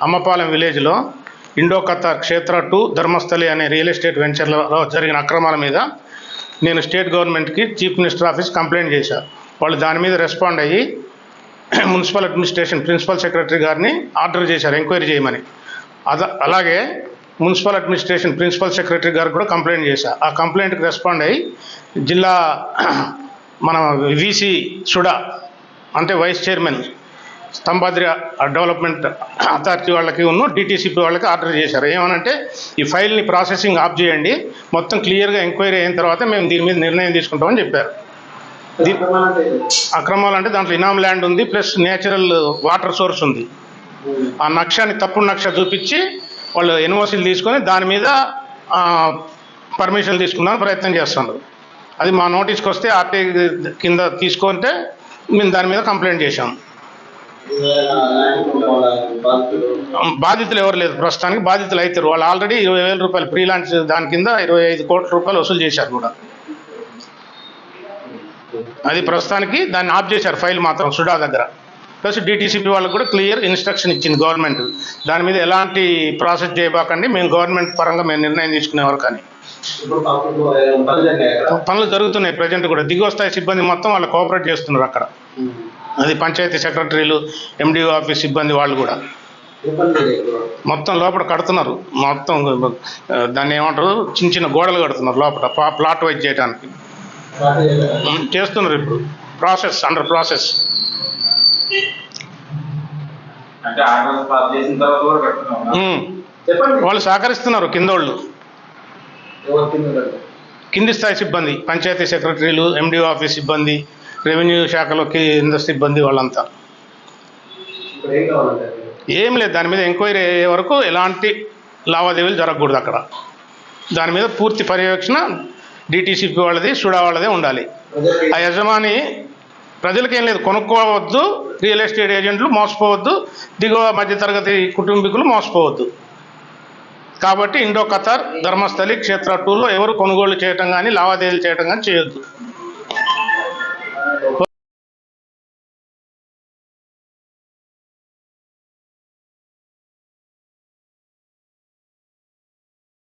అమ్మపాలెం విలేజ్లో Indo Qatar Kshetra to Dharmasthali అనే real estate వెంచర్లలో జరిగిన అక్రమాల మీద నేను స్టేట్ గవర్నమెంట్కి చీఫ్ మినిస్టర్ ఆఫీస్ కంప్లైంట్ చేశాను వాళ్ళు దాని మీద రెస్పాండ్ అయ్యి మున్సిపల్ అడ్మినిస్ట్రేషన్ ప్రిన్సిపల్ సెక్రటరీ గారిని ఆర్డర్ చేశారు ఎంక్వైరీ చేయమని. అద అలాగే మున్సిపల్ అడ్మినిస్ట్రేషన్ ప్రిన్సిపల్ సెక్రటరీ గారు కూడా కంప్లైంట్ చేశా. ఆ కంప్లైంట్కి రెస్పాండ్ అయ్యి జిల్లా మన వీసీ సుడా అంటే vice chairman Stambhadri development authority వాళ్ళకి ఉన్న డిటీసీపీ వాళ్ళకి ఆర్డర్ చేశారు. ఏమనంటే ఈ ఫైల్ని ప్రాసెసింగ్ ఆఫ్ చేయండి మొత్తం క్లియర్గా ఎంక్వైరీ అయిన తర్వాత మేము దీని మీద నిర్ణయం తీసుకుంటామని చెప్పారు. అక్రమాలు అంటే దాంట్లో ఇనామ్ ల్యాండ్ ఉంది ప్లస్ నేచురల్ వాటర్ సోర్స్ ఉంది. ఆ నక్షాన్ని తప్పుడు నక్ష చూపించి వాళ్ళు ఎన్ఓసీలు తీసుకొని దాని మీద పర్మిషన్ తీసుకుందామని ప్రయత్నం చేస్తున్నారు. అది మా నోటీస్కి వస్తే ఆర్టీ కింద తీసుకుంటే మేము దాని మీద కంప్లైంట్ చేశాం. బాధితులు ఎవరు లేదు ప్రస్తుతానికి. బాధితులు అవుతారు వాళ్ళు ఆల్రెడీ ఇరవై వేల రూపాయలు ఫ్రీ లాంచ్ దాని కింద ఇరవై ఐదు కోట్ల రూపాయలు వసూలు చేశారు కూడా. అది ప్రస్తుతానికి దాన్ని ఆఫ్ చేశారు ఫైల్ మాత్రం సుడా దగ్గర. ప్లస్ డిటీసీపీ వాళ్ళకి కూడా క్లియర్ ఇన్స్ట్రక్షన్ ఇచ్చింది గవర్నమెంట్. దాని మీద ఎలాంటి ప్రాసెస్ చేయబాకండి మేము గవర్నమెంట్ పరంగా మేము నిర్ణయం తీసుకునేవారు కానీ పనులు జరుగుతున్నాయి ప్రజెంట్ కూడా. దిగువ స్థాయి సిబ్బంది మొత్తం వాళ్ళు కోఆపరేట్ చేస్తున్నారు అక్కడ. అది పంచాయతీ సెక్రటరీలు ఎండిఓ ఆఫీస్ సిబ్బంది వాళ్ళు కూడా? మొత్తం లోపల కడుతున్నారు. మొత్తం దాన్ని ఏమంటారు? చిన్న చిన్న గోడలు కడుతున్నారు లోపల పా- ప్లాట్ వైజ్ చేయడానికి చేస్తున్నారు ఇప్పుడు. ప్రాసెస్ అండర్ ప్రాసెస్ వాళ్ళు సహకరిస్తున్నారు కిందోళ్ళు ఎవరు కింద ఉన్నారు? కింది స్థాయి సిబ్బంది పంచాయతీ సెక్రటరీలు ఎండిఓ ఆఫీస్ సిబ్బంది రెవెన్యూ శాఖలో కింద సిబ్బంది వాళ్ళంతా. ఏం లేదు దాని మీద ఎంక్వైరీ అయ్యే వరకు ఎలాంటి లావాదేవీలు జరగకూడదు అక్కడ. దాని మీద పూర్తి పర్యవేక్షణ డిటీసీపీ వాళ్ళది సుడా వాళ్ళదే ఉండాలి. ఆ యజమాని ప్రజలకి ఏం లేదు కొనుక్కోవద్దు రియల్ ఎస్టేట్ ఏజెంట్లు మోసపోవద్దు దిగువ మధ్యతరగతి కుటుంబీకులు మోసపోవద్దు. కాబట్టి ఇండో ఖతార్ ధర్మస్థలి క్షేత్ర టూలో ఎవరు కొనుగోలు చేయటం కానీ లావాదేవీలు చేయటం కానీ చేయొద్దు.